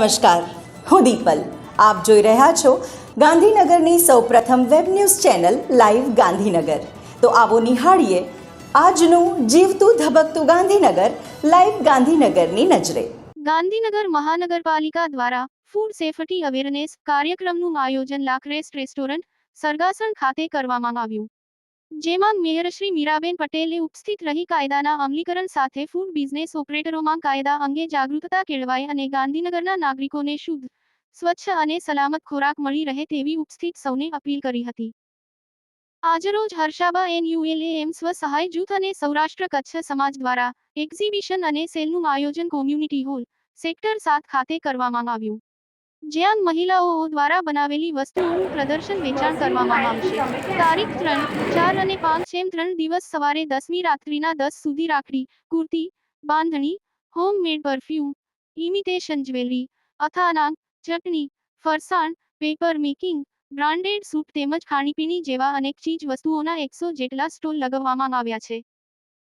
નમસ્કાર, હું દીપલ. આપ જોઈ રહ્યા છો ગાંધીનગરની સૌપ્રથમ web news channel live Gandhinagar. તો આવો નિહાળીએ આજનું જીવતું ધબકતું ગાંધીનગર, લાઈવ ગાંધીનગરની નજરે. ગાંધીનગર મહાનગરપાલિકા દ્વારા ફૂડ સેફટી અવેરનેસ કાર્યક્રમનું આયોજન લાખરેસ્ટ રેસ્ટોરન્ટ, સરગાસણ ખાતે કરવામાં આવ્યું. જેમાં મેયર શ્રી મીરાબેન પટેલે ઉપસ્થિત રહી કાયદાના અમલીકરણ સાથે ફૂડ બિઝનેસ ઓપરેટરોમાં કાયદા અંગે જાગૃતતા કેળવાય અને ગાંધીનગરના નાગરિકોને શુદ્ધ, સ્વચ્છ અને સલામત ખોરાક મળી રહે તેવી ઉપસ્થિત સૌને અપીલ કરી હતી. આજરોજ હર્ષાબા એનયુએલએ એમ સ્વ સહાય જૂથ અને સૌરાષ્ટ્ર કચ્છ સમાજ દ્વારા એક્ઝિબિશન અને સેલનું આયોજન કોમ્યુનિટી હોલ, સેક્ટર સાત ખાતે કરવામાં આવ્યું. જ્યાં મહિલાઓ દ્વારા બનાવેલી વસ્તુઓનું પ્રદર્શન વેચાણ કરવામાં આવશે. તારીખ ત્રણ, ચાર અને પાંચ એમ ત્રણ દિવસ સવારે દસમી રાત્રિના દસ સુધી રાખડી, kurti, bandhani homemade perfume imitation jewellery અથાણા, ચટણી, ફરસાણ પેપર મેકિંગ બ્રાન્ડેડ સૂટ તેમજ ખાણીપીણી જેવા અનેક ચીજ વસ્તુઓના એકસો જેટલા સ્ટોલ લગાવવામાં આવ્યા છે.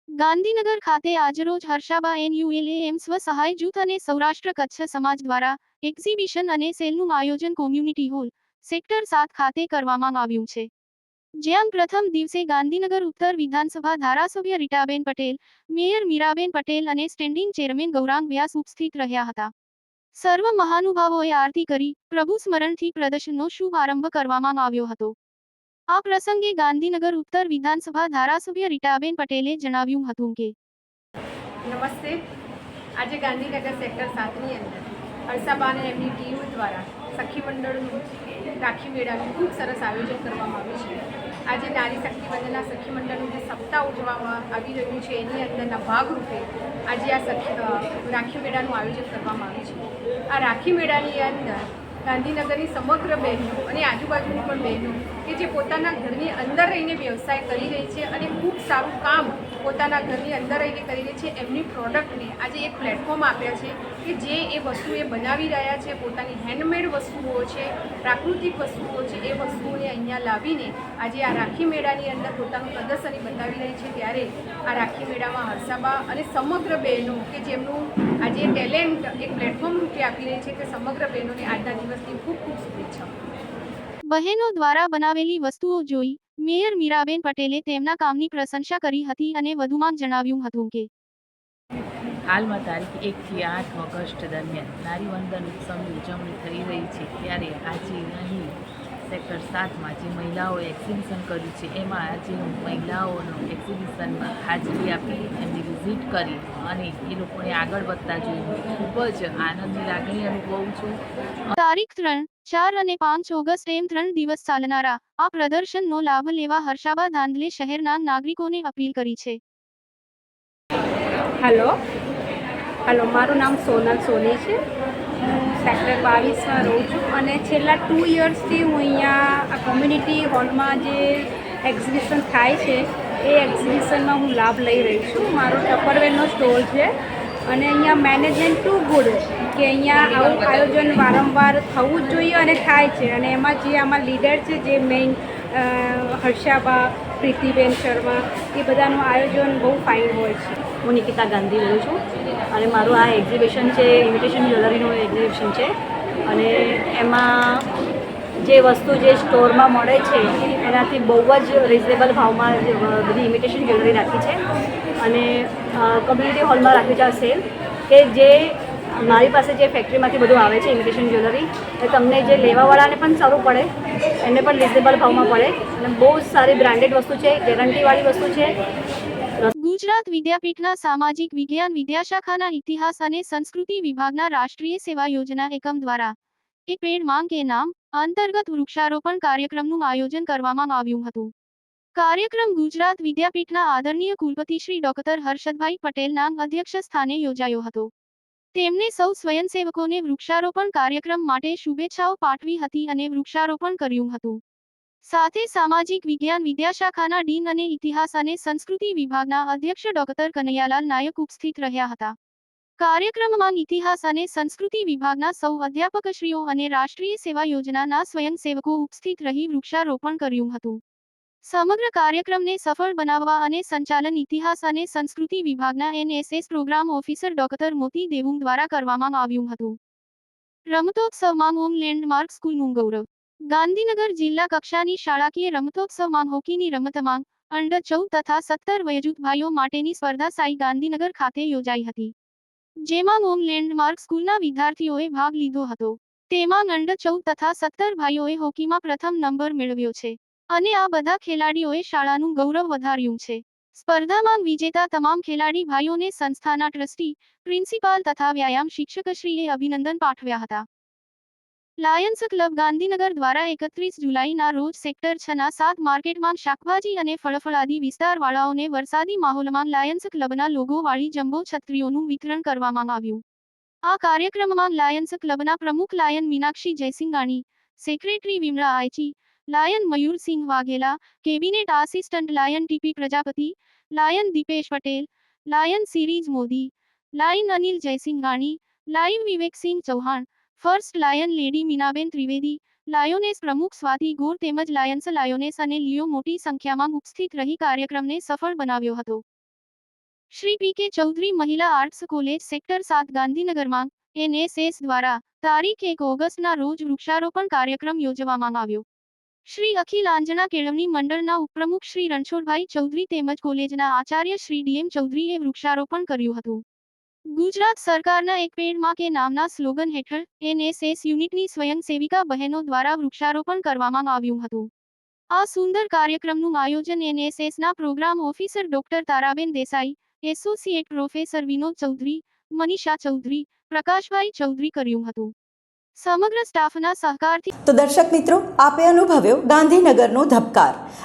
ગાંધીનગર ખાતે આજરોજ હર્ષાબા એનયુએલએ એમ સ્વ સહાય જૂથ અને સૌરાષ્ટ્ર કચ્છ સમાજ દ્વારા એક્ઝિબિશન અને સેલનું આયોજન કોમ્યુનિટી હોલ, સેક્ટર સાત ખાતે કરવામાં આવ્યું છે. જ્યાં પ્રથમ દિવસે ગાંધીનગર ઉત્તર વિધાનસભા ધારાસભ્ય રીટાબેન પટેલ, મેયર મીરાબેન પટેલ અને સ્ટેન્ડિંગ ચેરમેન ગૌરાંગ વ્યાસ ઉપસ્થિત રહ્યા હતા. સર્વ મહાનુભાવોએ આરતી કરી, પ્રભુ સ્મરણથી પ્રદર્શનનો શુભ આરંભ કરવામાં આવ્યો હતો. આ પ્રસંગે ગાંધીનગર ઉત્તર વિધાનસભા ધારાસભ્ય રીટાબેન પટેલે જણાવ્યું હતું કે નમસ્તે. આજે ગાંધીનગર સેક્ટર સાતની અંદર હર્ષાબા અને એમની ટીમ દ્વારા સખી મંડળનું, રાખી મેળાનું ખૂબ સરસ આયોજન કરવામાં આવ્યું છે. આજે નારી શક્તિ વંદના સખી મંડળનું જે સપ્તાહ ઉજવવામાં આવી રહ્યું છે, એની અંદરના ભાગરૂપે આજે આ સખી રાખી મેળાનું આયોજન કરવામાં આવ્યું છે. આ રાખી મેળાની અંદર ગાંધીનગરની સમગ્ર બહેનો અને આજુબાજુની પણ બહેનો કે જે પોતાના ઘરની અંદર રહીને વ્યવસાય કરી રહી છે અને ખૂબ સારું કામ પોતાના ઘરની અંદર રહીને કરી રહી છે, એમની પ્રોડક્ટને આજે એક પ્લેટફોર્મ આપ્યા છે કે જે એ વસ્તુ એ બનાવી રહ્યા છે, પોતાની હેન્ડમેડ વસ્તુઓ છે, પ્રાકૃતિક વસ્તુઓ છે, એ વસ્તુઓને અહીંયા લાવીને આજે આ રાખી મેળાની અંદર પોતાનું પ્રદર્શન બતાવી રહી છે. ત્યારે આ રાખી મેળામાં હર્ષાબા અને સમગ્ર બહેનો કે જેમનું આજે ટેલેન્ટ એક પ્લેટફોર્મ રૂપે આપી રહી છે કે સમગ્ર બહેનોને આજના દિવસની ખૂબ ખૂબ શુભેચ્છાઓ. બહેનો દ્વારા બનાવેલી વસ્તુઓ જોઈ મેયર મીરાબેન પટેલે તેમના કામની પ્રશંસા કરી હતી અને વધુમાં જણાવ્યું હતું કે હાલમાં તારીખ એકથી આઠ ઓગસ્ટ દરમિયાન નારી વંદન ઉત્સવની ઉજવણી થઈ રહી છે. ત્યારે આજે અહીં સેક્ટર સાતમાં જે મહિલાઓએ એક્ઝિબિશન કર્યું છે. એમાં આજે હું મહિલાઓનું એક્ઝિબિશનમાં હાજરી આપી એમની વિઝિટ કરી અને એ લોકોને આગળ વધતા જોઈને ખૂબ જ આનંદની લાગણી અનુભવું છું. તારીખ ત્રણ ચાર અને પાંચ ઓગસ્ટ એમ ત્રણ દિવસ ચાલનારા આ પ્રદર્શનનો લાભ લેવા હર્ષાબા ધાંધલે શહેરના નાગરિકોને અપીલ કરી છે. હેલો. હેલો મારું નામ સોનલ સોની છે. હું સેક્ટર બાવીસમાં રહું છું અને છેલ્લા ટુ ઇયર્સથી હું અહીંયા આ કોમ્યુનિટી હોલમાં જે એક્ઝિબિશન થાય છે, એ એક્ઝિબિશનમાં હું લાભ લઈ રહી છું. મારો ટપરવેરનો સ્ટોલ છે અને અહીંયા મેનેજમેન્ટ ટુ ગુડ કે અહીંયા આવું આયોજન વારંવાર થવું જ જોઈએ અને થાય છે. અને એમાં જે આમાં લીડર છે, જે મેઇન હર્ષાબા, પ્રીતિબેન શર્મા, એ બધાનું આયોજન બહુ ફાઇન હોય છે. હું નિકિતા ગાંધી બોલું છું. અને મારું આ એક્ઝિબિશન છે ઇન્વિટેશન જ્વેલરીનું એક્ઝિબિશન છે. અને એમાં જે વસ્તુ જે સ્ટોરમાં મળે છે, એનાથી બહુ જ રિઝનેબલ ભાવમાં બધી ઇમિટેશન જ્વેલરી રાખી છે. અને કમ્યુનિટી હોલમાં રાખ્યું છે આ સેલ કે જે મારી પાસે જે ફેક્ટરીમાંથી બધું આવે છે ઇમિટેશન જ્વેલરી એ તમને જે લેવાવાળાને પણ સારું પડે, એને પણ રિઝનેબલ ભાવમાં પડે. અને બહુ જ સારી બ્રાન્ડેડ વસ્તુ છે ગેરંટીવાળી વસ્તુ છે. ગુજરાત વિદ્યાપીઠના સામાજિક વિજ્ઞાન વિદ્યાશાખાના ઇતિહાસ અને સંસ્કૃતિ વિભાગના રાષ્ટ્રીય સેવા યોજના એકમ દ્વારા એક પેડ માંગ કે નામ અંતર્ગત વૃક્ષારોપણ કાર્યક્રમનું આયોજન કરવામાં આવ્યું હતું. કાર્યક્રમ ગુજરાત વિદ્યાપીઠના આદરણીય કુલપતિ શ્રી ડોક્ટર હર્ષદભાઈ પટેલના અધ્યક્ષ સ્થાને યોજાયો હતો. તેમને સૌ સ્વયંસેવકોને વૃક્ષારોપણ કાર્યક્રમ માટે શુભેચ્છાઓ પાઠવી હતી અને વૃક્ષારોપણ કર્યું હતું. સાથે સામાજિક વિજ્ઞાન વિદ્યાશાખાના ડીન અને ઇતિહાસ અને સંસ્કૃતિ વિભાગના અધ્યક્ષ ડોક્ટર કનૈયાલાલ નાયક ઉપસ્થિત રહ્યા હતા. કાર્યક્રમમાં ઇતિહાસ અને સંસ્કૃતિ વિભાગના સૌ અધ્યાપકશ્રીઓ અને રાષ્ટ્રીય સેવા યોજનાના સ્વયંસેવકો ઉપસ્થિત રહી વૃક્ષારોપણ કર્યું હતું. સમગ્ર કાર્યક્રમને સફળ બનાવવા અને સંચાલન ઇતિહાસ અને સંસ્કૃતિ વિભાગના એનએસએસ પ્રોગ્રામ ઓફિસર ડોક્ટર મોતી દેવુંગ દ્વારા કરવામાં આવ્યું હતું. રમતોત્સવમાં હોમ લેન્ડમાર્ક સ્કૂલનું ગૌરવ ગાંધીનગર જિલ્લા કક્ષાની શાળાકીય રમતોત્સવમાં હોકીની રમતમાં અંડર ચૌદ તથા સત્તર વયજૂથ ભાઈઓ માટેની સ્પર્ધા સાઈ ગાંધીનગર ખાતે યોજાઈ હતી. જેમાં હોમ લેન્ડમાર્ક સ્કૂલના વિદ્યાર્થીઓએ ભાગ લીધો હતો. તેમાં અંડર ચૌદ તથા સત્તર ભાઈઓએ હોકીમાં પ્રથમ નંબર મેળવ્યો છે. અને આ બધા ખેલાડીઓએ શાળાનું ગૌરવ વધાર્યું છે. સ્પર્ધામાં વિજેતા તમામ ખેલાડી ભાઈઓને સંસ્થાના ટ્રસ્ટી, પ્રિન્સિપાલ તથા વ્યાયામ શિક્ષકશ્રીએ અભિનંદન પાઠવ્યા હતા. લાયન્સ ક્લબ ગાંધીનગર દ્વારા એકત્રીસ જુલાઈના રોજ સેક્ટર છના સાત માર્કેટમાં શાકભાજી અને ફળફળાદી વિસ્તારવાળાઓને વરસાદી માહોલમાં લાયન્સ ક્લબના લોગોવાળી જમ્બો છત્રીઓનું વિતરણ કરવામાં આવ્યું. આ કાર્યક્રમમાં લાયન્સ ક્લબના પ્રમુખ lion Meenakshi Jaisingani, secretary Vimla Aaychi, lion Mayursinh Vaghela, cabinet assistant lion TP Prajapati, lion Dipesh Patel, lion Sirij Modi, lion Anil Jaisingani, lion Viveksinh Chauhan first lion lady Meenaben Trivedi. Lioness પ્રમુખ સ્વાતિ ગોર તેમજ Lions lioness અને લિયો મોટી સંખ્યામાં ઉપસ્થિત રહી કાર્યક્રમને સફળ બનાવ્યો હતો. શ્રી પી કે ચૌધરી મહિલા આર્ટ્સ કોલેજ સેક્ટર સાત ગાંધીનગરમાં એનએસએસ દ્વારા તારીખ એક ઓગસ્ટના રોજ વૃક્ષારોપણ કાર્યક્રમ યોજવામાં આવ્યો. શ્રી અખિલ આંજના કેળવણી મંડળના ઉપપ્રમુખ શ્રી રણછોડભાઈ ચૌધરી તેમજ કોલેજના આચાર્ય શ્રી ડીએમ ચૌધરીએ વૃક્ષારોપણ કર્યું હતું. ગુજરાત સરકારના એક પેડમાં કે નામના સ્લોગન હેઠળ એનએસએસ યુનિટની સ્વયંસેવિકા બહેનો દ્વારા વૃક્ષારોપણ કરવામાં આવ્યું હતું. આ સુંદર કાર્યક્રમનું આયોજન એનએસએસના program officer doctor Taraben Desai, associate professor Vinod Chaudhari, Manisha Chaudhari, Prakashbhai Chaudhari કર્યું હતું. સમગ્ર સ્ટાફના સહકારથી તો દર્શક મિત્રો, આપે અનુભવ્યો ગાંધીનગરનો ધબકાર.